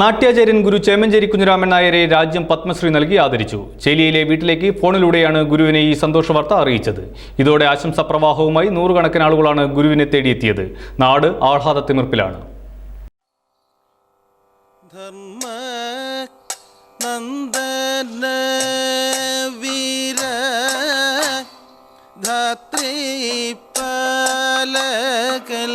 നാട്യാചാര്യൻ ഗുരു ചേമഞ്ചേരി കുഞ്ഞിരാമൻ നായരെ രാജ്യം പത്മശ്രീ നൽകി ആദരിച്ചു. ചേലിയിലെ വീട്ടിലേക്ക് ഫോണിലൂടെയാണ് ഗുരുവിനെ ഈ സന്തോഷ വാർത്ത അറിയിച്ചത്. ഇതോടെ ആശംസാ പ്രവാഹവുമായി നൂറുകണക്കിന് ആളുകളാണ് ഗുരുവിനെ തേടിയെത്തിയത്. നാട് ആഹ്ലാദ തിമിർപ്പിലാണ് ധർമ്മ നന്ദന ധാത്രി പാലകൽ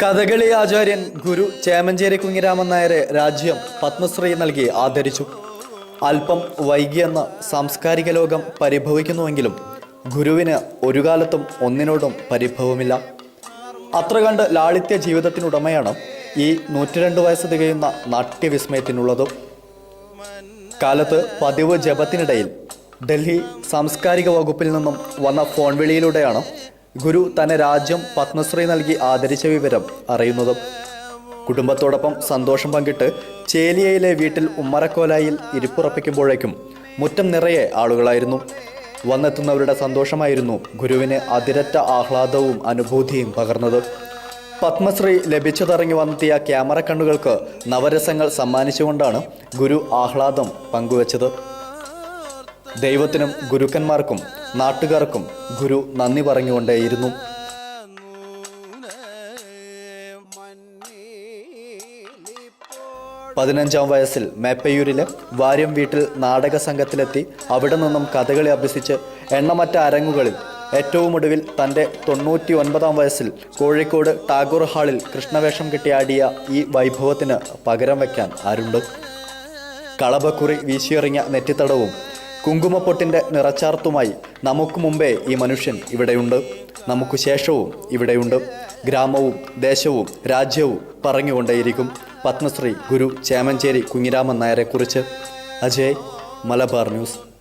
കഥകളി ആചാര്യൻ ഗുരു ചേമഞ്ചേരി കുഞ്ഞിരാമൻ നായരെ രാജ്യം പത്മശ്രീ നൽകി ആദരിച്ചു. അല്പം വൈകിയെന്ന് സാംസ്കാരിക ലോകം പരിഭവിക്കുന്നുവെങ്കിലും ഗുരുവിന് ഒരു കാലത്തും ഒന്നിനോടും പരിഭവമില്ല. അത്ര കണ്ട് ലാളിത്യ ജീവിതത്തിനുടമയാണ് ഈ നൂറ്റിരണ്ട് വയസ്സ് തികയുന്ന നാട്യവിസ്മയത്തിനുള്ളത്. കാലത്ത് പതിവ് ജപത്തിനിടയിൽ ഡൽഹി സാംസ്കാരിക വകുപ്പിൽ നിന്നും വന്ന ഫോൺ വിളിയിലൂടെയാണ് ഗുരു തന്നെ രാജ്യം പത്മശ്രീ നൽകി ആദരിച്ച വിവരം അറിയുന്നതും. കുടുംബത്തോടൊപ്പം സന്തോഷം പങ്കിട്ട് ചേലിയയിലെ വീട്ടിൽ ഉമ്മറക്കോലായിൽ ഇരിപ്പുറപ്പിക്കുമ്പോഴേക്കും മുറ്റം നിറയെ ആളുകളായിരുന്നു. വന്നെത്തുന്നവരുടെ സന്തോഷമായിരുന്നു ഗുരുവിന് അതിരറ്റ ആഹ്ലാദവും അനുഭൂതിയും പകർന്നത്. പത്മശ്രീ ലഭിച്ചതറിഞ്ഞു വന്നെത്തിയ ക്യാമറ കണ്ണുകൾക്ക് നവരസങ്ങൾ സമ്മാനിച്ചുകൊണ്ടാണ് ഗുരു ആഹ്ലാദം പങ്കുവച്ചത്. ദൈവത്തിനും ഗുരുക്കന്മാർക്കും നാട്ടുകാർക്കും ഗുരു നന്ദി പറഞ്ഞുകൊണ്ടേയിരുന്നു. പതിനഞ്ചാം വയസ്സിൽ മേപ്പയൂരിലെ വാര്യം വീട്ടിൽ നാടക സംഘത്തിലെത്തി അവിടെ നിന്നും കഥകളി അഭ്യസിച്ച് എണ്ണമറ്റ അരങ്ങുകളിൽ ഏറ്റവും ഒടുവിൽ തന്റെ തൊണ്ണൂറ്റി ഒൻപതാം വയസ്സിൽ കോഴിക്കോട് ടാഗോർ ഹാളിൽ കൃഷ്ണവേഷം കെട്ടിയാടിയ ഈ വൈഭവത്തിന് പകരം വയ്ക്കാൻ ആരുണ്ട്? കളഭക്കുറി വീശിയെറിഞ്ഞ നെറ്റിത്തടവും കുങ്കുമപ്പൊട്ടിന്റെ നിറച്ചാർത്തുമായി നമുക്ക് മുമ്പേ ഈ മനുഷ്യൻ ഇവിടെയുണ്ട്. നമുക്ക് ശേഷവും ഇവിടെയുണ്ട്. ഗ്രാമവും ദേശവും രാജ്യവും പറഞ്ഞുകൊണ്ടേയിരിക്കും. പത്മശ്രീ ഗുരു ചേമഞ്ചേരി കുഞ്ഞിരാമൻ നായരെക്കുറിച്ച്. അജയ് മലബാർ ന്യൂസ്.